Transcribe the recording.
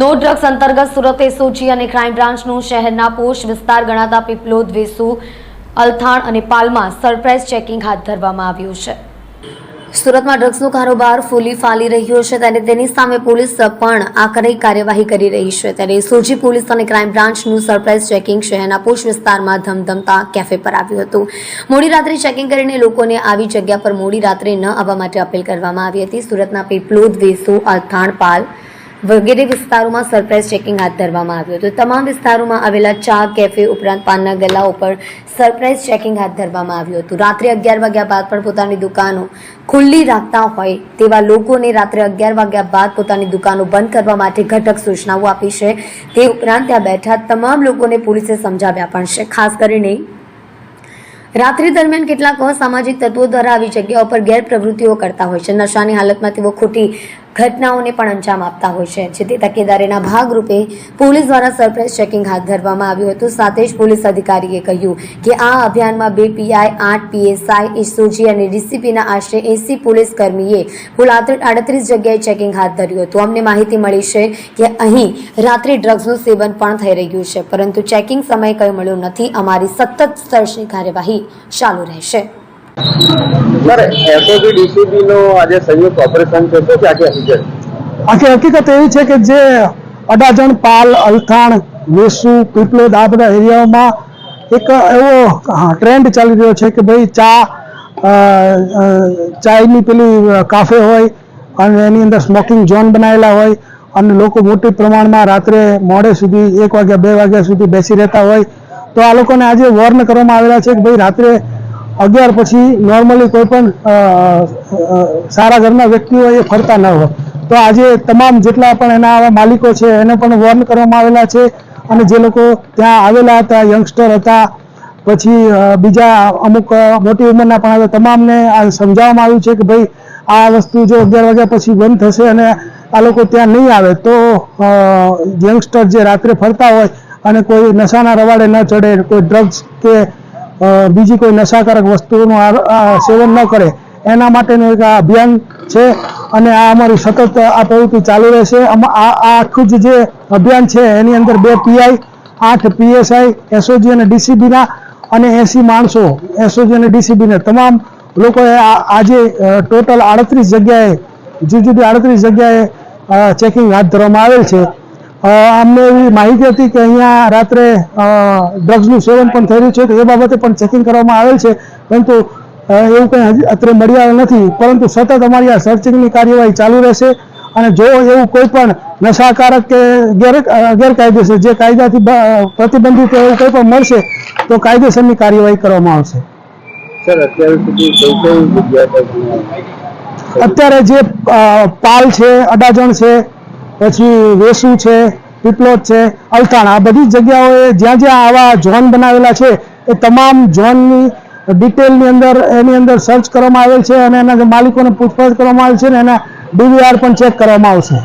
નો drugs અંતર્ગત Surat SOG અને crime બ્રાન્ચનું શહેરના પોશ વિસ્તાર ગણાતા પીપલોદ વેસુ અલથાણ અને પાલમાં સરપ્રાઇઝ ચેકિંગ હાથ ધરવામાં આવ્યું છે. સુરતમાં ડ્રગ્સનો કારોબાર ફૂલી ફાલી રહ્યો છે ત્યારે તેની સામે પોલીસ પણ આકરી કાર્યવાહી કરી રહી છે. ત્યારે એસઓજી પોલીસ અને ક્રાઇમ બ્રાન્ચનું સરપ્રાઇઝ ચેકિંગ શહેરના પોષ વિસ્તારમાં ધમધમતા કેફે પર આવ્યું હતું. મોડી રાત્રે ચેકિંગ કરીને લોકોને આવી જગ્યા પર મોડી રાત્રે ન આવવા માટે અપીલ કરવામાં આવી હતી. સુરતના પીપલોદ વેસુ અલથાણ, પાલ વગેરે વિસ્તારોમાં સરપ્રાઇઝ ચેકિંગ હાથ ધરવામાં આવ્યું હતું. તમામ વિસ્તારોમાં આવેલા ચા, કેફે ઉપરાંત પાનના ગલ્લા ઉપર સરપ્રાઇઝ ચેકિંગ હાથ ધરવામાં આવ્યું હતું. રાત્રે અગિયાર વાગ્યા બાદ પણ પોતાની દુકાનો ખુલ્લી રાખતા હોય તેવા લોકોને રાત્રે અગિયાર વાગ્યા બાદ પોતાની દુકાનો બંધ કરવા માટે ઘટક સૂચનાઓ આપી છે. તે ઉપરાંત ત્યાં બેઠા તમામ લોકોને પોલીસે સમજાવ્યા પણ છે. ખાસ કરીને રાત્રિ દરમિયાન કેટલાક અસામાજિક તત્વો દ્વારા આવી જગ્યાઓ પર ગેરપ્રવૃત્તિઓ કરતા હોય છે. નશાની હાલતમાં તેઓ ખોટી ઘટનાઓને પણ અંજામ આપતા હોય છે. જેથી તકેદારીના ભાગરૂપે પોલીસ દ્વારા સરપ્રાઇઝ ચેકિંગ હાથ ધરવામાં આવ્યું હતું. સાથે જ પોલીસ અધિકારીએ કહ્યું કે આ અભિયાનમાં બે પીઆઈ આઠ પીએસઆઈ એસઓજી અને ડીસીપીના આશરે એસી પોલીસ કર્મીએ કુલ આડત્રીસ જગ્યાએ ચેકિંગ હાથ ધર્યું હતું. અમને માહિતી મળી છે કે અહીં રાત્રે ડ્રગ્સનું સેવન પણ થઈ રહ્યું છે. પરંતુ ચેકિંગ સમય કંઈ મળ્યો નથી. અમારી સતત સર્ચની કાર્યવાહી ચાલુ રહેશે. હકીકત? એવી છે કે જે અડાજણ, પાલ, અલથાણ, વેસુ પીપલોદ આ બધા એરિયાઓમાં એક એવો ટ્રેન્ડ ચાલી રહ્યો છે કે ભાઈ ચા ચાયની પેલી કાફે હોય અને એની અંદર સ્મોકિંગ ઝોન બનાવેલા હોય અને લોકો મોટી પ્રમાણમાં રાત્રે મોડે સુધી એક વાગ્યા, બે વાગ્યા સુધી બેસી રહેતા હોય. તો આ લોકોને આજે વોર્ન કરવામાં આવેલા છે કે ભાઈ રાત્રે અગિયાર પછી નોર્મલી કોઈ પણ સારા ઘરના વ્યક્તિઓ એ ફરતા ન હોય. તો આજે તમામ જેટલા પણ એના આવા માલિકો છે, એને પણ વોર્ન કરવામાં આવેલા છે અને જે લોકો ત્યાં આવેલા હતા યંગસ્ટર હતા, પછી બીજા અમુક મોટી ઉંમરના પણ આવે તમામને આ સમજાવવામાં આવ્યું છે કે ભાઈ આ વસ્તુ જો અગિયાર વાગ્યા પછી બંધ થશે અને આ લોકો ત્યાં નહીં આવે, તો યંગસ્ટર જે રાત્રે ફરતા હોય અને કોઈ નશાના રવાડે ન ચડે, કોઈ ડ્રગ્સ કે બીજી કોઈ નશાકારક વસ્તુઓનું સેવન ન કરે, એના માટેનું એક આ અભિયાન છે અને આ અમારું સતત આ પ્રવૃત્તિ ચાલુ રહેશે. આ આખું જ જે અભિયાન છે, એની અંદર બે પીઆઈ આઠ પીએસઆઈ એસઓજી અને ડીસીબીના અને એસી માણસો એસઓજી અને ડીસીબીના તમામ લોકોએ આજે ટોટલ આડત્રીસ જગ્યાએ, જુદી જુદી આડત્રીસ જગ્યાએ ચેકિંગ હાથ ધરવામાં આવેલ છે. અમને એવી માહિતી હતી કે અહીંયા રાત્રે ડ્રગ્સનું સેવન પણ થઈ રહ્યું છે તો એ બાબતે પણ ચેકિંગ કરવામાં આવેલ છે. પરંતુ એવું કંઈ હજી અત્યારે મળી આવેલ નથી. પરંતુ સતત અમારી આ સર્ચિંગની કાર્યવાહી ચાલુ રહેશે અને જો એવું કોઈ પણ નશાકારક કે ગેર ગેરકાયદેસર જે કાયદાથી પ્રતિબંધિત એવું કોઈ પણ મળશે તો કાયદેસરની કાર્યવાહી કરવામાં આવશે. સર અત્યાર સુધી કઈ કઈ જગ્યા અત્યારે જે પાલ છે અડાજણ છે પછી વેસુ છે, પીપલોદ છે અલથાણ આ બધી જગ્યાઓએ જ્યાં જ્યાં આવા ઝોન બનાવેલા છે, એ તમામ ઝોનની ડિટેલની અંદર, એની અંદર સર્ચ કરવામાં આવેલ છે અને એના માલિકોને પૂછપરછ કરવામાં આવેલ છે અને એના ડીવીઆર પણ ચેક કરવામાં આવશે.